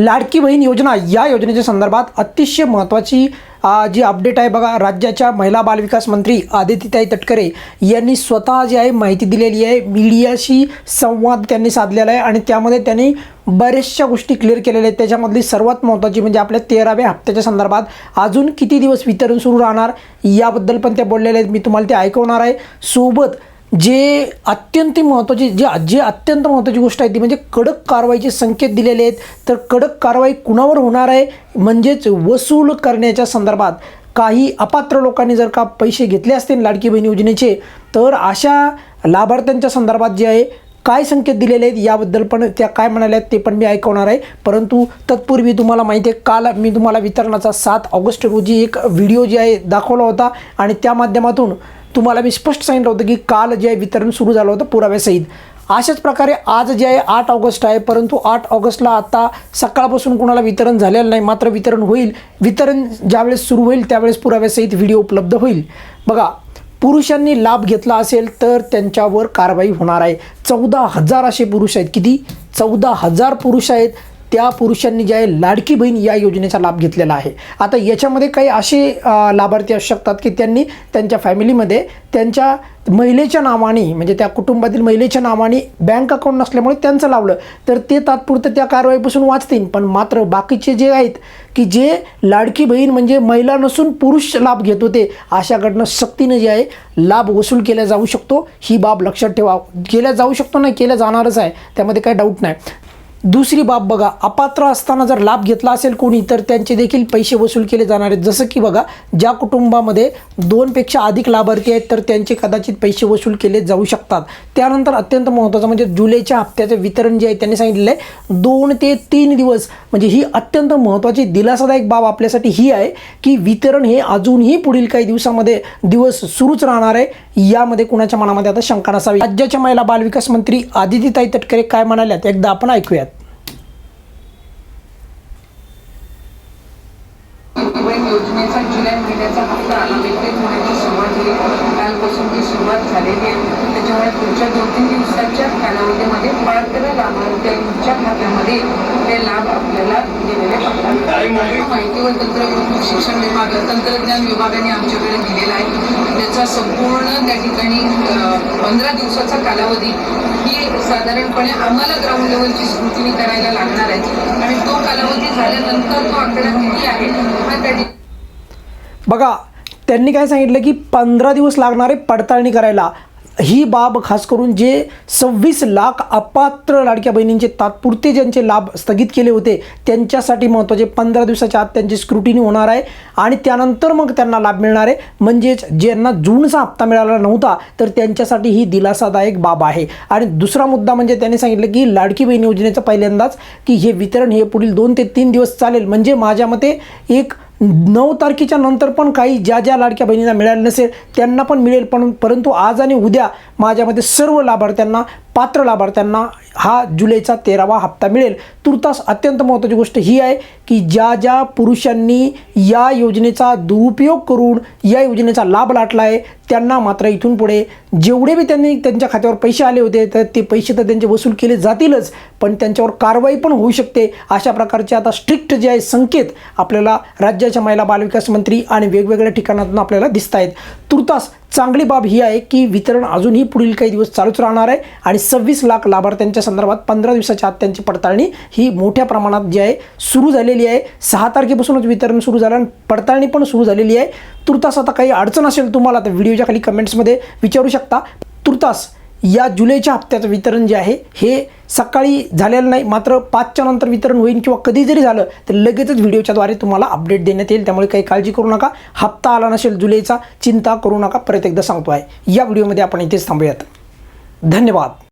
लाडकी बहीण योजना या योजनेच्या संदर्भात अतिशय महत्त्वाची जी अपडेट आहे बघा राज्याच्या महिला बालविकास मंत्री आदित्यताई तटकरे यांनी स्वतः जी आहे माहिती दिलेली आहे. मीडियाशी संवाद त्यांनी साधलेला आहे आणि त्यामध्ये त्यांनी बऱ्याचशा गोष्टी क्लिअर केलेल्या आहेत. त्याच्यामधली सर्वात महत्त्वाची म्हणजे आपल्या तेराव्या हप्त्याच्या संदर्भात अजून किती दिवस वितरण सुरू राहणार याबद्दल पण त्या बोललेल्या आहेत. मी तुम्हाला ते ऐकवणार आहे. सोबत जे अत्यंत महत्त्वाची जे जे अत्यंत महत्त्वाची गोष्ट आहे ती म्हणजे कडक कारवाईचे संकेत दिलेले आहेत. तर कडक कारवाई कुणावर होणार आहे? म्हणजेच वसूल करण्याच्या संदर्भात काही अपात्र लोकांनी जर का पैसे घेतले असतील लाडकी बहीण योजनेचे तर अशा लाभार्थ्यांच्या संदर्भात जे आहे काय संकेत दिलेले आहेत याबद्दल पण त्या काय म्हणाल्या आहेत ते पण मी ऐकवणार आहे. परंतु तत्पूर्वी तुम्हाला माहिती आहे काल मी तुम्हाला वितरणाचा सात ऑगस्ट रोजी एक व्हिडिओ जे आहे दाखवला होता आणि त्या माध्यमातून तुम्हाला मी स्पष्ट सांगितलं होतं की काल जे आहे वितरण सुरू झालं होतं पुराव्यासहित अशाच प्रकारे आज जे आहे आठ ऑगस्ट आहे परंतु आठ ऑगस्टला आता सकाळपासून कोणाला वितरण झालेलं नाही मात्र वितरण होईल. वितरण ज्यावेळेस सुरू होईल त्यावेळेस पुराव्यासहित व्हिडिओ उपलब्ध होईल. बघा पुरुषांनी लाभ घेतला असेल तर त्यांच्यावर कारवाई होणार आहे. चौदा हजार असे पुरुष आहेत. किती? चौदा हजार पुरुष आहेत. त्या पुरुषांनी जे आहे लाडकी बहीण या योजनेचा लाभ घेतलेला आहे. आता याच्यामध्ये काही असे लाभार्थी असू शकतात की त्यांनी त्यांच्या फॅमिलीमध्ये त्यांच्या महिलेच्या नावाने म्हणजे त्या कुटुंबातील महिलेच्या नावाने बँक अकाउंट नसल्यामुळे त्यांचं लावलं. तर ते तात्पुरतं त्या कारवाईपासून वाचतील. पण मात्र बाकीचे जे आहेत की जे लाडकी बहीण म्हणजे महिला नसून पुरुष लाभ घेत होते अशाकडनं सक्तीनं जे आहे लाभ वसूल केला जाऊ शकतो. ही बाब लक्षात ठेवा. केल्या जाऊ शकतो नाही केल्या जाणारच आहे. त्यामध्ये काही डाऊट नाही. दुसरी बाब बघा अपात्र असताना जर लाभ घेतला असेल कोणी तर त्यांचे देखील पैसे वसूल केले जाणार आहेत. जसं की बघा ज्या कुटुंबामध्ये दोनपेक्षा अधिक लाभार्थी आहेत तर त्यांचे कदाचित पैसे वसूल केले जाऊ शकतात. त्यानंतर अत्यंत महत्त्वाचं म्हणजे जुलैच्या हप्त्याचं वितरण जे आहे त्यांनी सांगितलेलं आहे दोन ते तीन दिवस. म्हणजे ही अत्यंत महत्त्वाची दिलासादायक बाब आपल्यासाठी ही आहे की वितरण हे अजूनही पुढील काही दिवसामध्ये दिवस सुरूच राहणार आहे. यामध्ये कुणाच्या मनामध्ये आता शंका नसावी. राज्याच्या महिला बालविकास मंत्री आदितीताई तटकरे काय म्हणाल्यात? एकदा आपण ऐकूयात बहीण योजनेचा जुलै महिन्याचा हप्ता आला वितरित होण्याची सुरुवात झाली कालपासून ती सुरुवात झालेली आहे. त्याच्यामुळे पुढच्या दोन तीन दिवसाच्या कालावधीमध्ये पात्र लाभार्थ्यांच्या खात्यामध्ये ते लाभ आपल्याला गेलेले पाहतात माहिती? व तंत्र शिक्षण विभाग तंत्रज्ञान विभागाने आमच्याकडे दिलेला आहे. त्याचा संपूर्ण त्या ठिकाणी पंधरा दिवसाचा कालावधी ही साधारणपणे आम्हाला ग्राउंड लेवलची स्क्रुटिनी करायला लागणार आहे. आणि तो कालावधी झाल्यानंतर तो आकडा किती आहे हा त्या ठिकाणी बघा त्यांनी काय सांगितलं की पंधरा दिवस लागणारे पडताळणी करायला. ही बाब खास करून जे सव्वीस लाख अपात्र लाडक्या बहिणींचे तात्पुरते ज्यांचे लाभ स्थगित केले होते त्यांच्यासाठी महत्त्वाचे पंधरा दिवसाच्या आत त्यांची स्क्रुटिनी होणार आहे आणि त्यानंतर मग त्यांना लाभ मिळणार आहे. म्हणजेच ज्यांना जूनचा हप्ता मिळाला नव्हता तर त्यांच्यासाठी ही दिलासादायक बाब आहे. आणि दुसरा मुद्दा म्हणजे त्यांनी सांगितलं की लाडकी बहीण योजनेचं पहिल्यांदाच की हे वितरण हे पुढील दोन ते तीन दिवस चालेल. म्हणजे माझ्या मते एक नऊ तारखेच्या नंतर पण काही ज्या ज्या लाडक्या बहिणींना मिळालं नसेल त्यांना पण मिळेल. पण परंतु आज आणि उद्या माझ्यामध्ये सर्व लाभार्थ्यांना पात्र लाभार्थ्यांना हा जुलैचा तेरावा हप्ता मिळेल. तुर्तास अत्यंत महत्त्वाची गोष्ट ही आहे की ज्या ज्या पुरुषांनी या योजनेचा दुरुपयोग करून या योजनेचा लाभ लाटला आहे त्यांना मात्र इथून पुढे जेवढे बी त्यांनी त्यांच्या खात्यावर पैसे आले होते तर ते पैसे तर त्यांचे वसूल केले जातीलच. पण त्यांच्यावर कारवाई पण होऊ शकते अशा प्रकारचे आता स्ट्रिक्ट जे आहे संकेत आपल्याला राज्याच्या महिला बालविकास मंत्री आणि वेगवेगळ्या ठिकाणातून आपल्याला दिसत आहेत तुर्तास चांगली बाब ही आहे की वितरण अजूनही पुढील काही दिवस चालूच राहणार आहे आणि सव्वीस लाख लाभार्थ्यांच्या संदर्भात पंधरा दिवसाच्या आत त्यांची पडताळणी ही मोठ्या प्रमाणात जी आहे सुरू झालेली आहे. सहा तारखेपासूनच वितरण सुरू झालं आणि पडताळणी पण सुरू झालेली आहे. तुर्तास आता काही अडचण असेल तुम्हाला तर व्हिडिओच्या खाली कमेंट्समध्ये विचारू शकता. तुर्तास या जुलैच्या हप्त्याचं वितरण जे आहे हे सकाळी झालेलं नाही मात्र पाचच्या नंतर वितरण होईल किंवा कधी जरी झालं तर लगेचच व्हिडिओच्याद्वारे तुम्हाला अपडेट देण्यात येईल. त्यामुळे काही काळजी करू नका. हप्ता आला नसेल जुलैचा चिंता करू नका. परत एकदा सांगतो आहे. या व्हिडिओमध्ये आपण इथेच थांबूयात. धन्यवाद.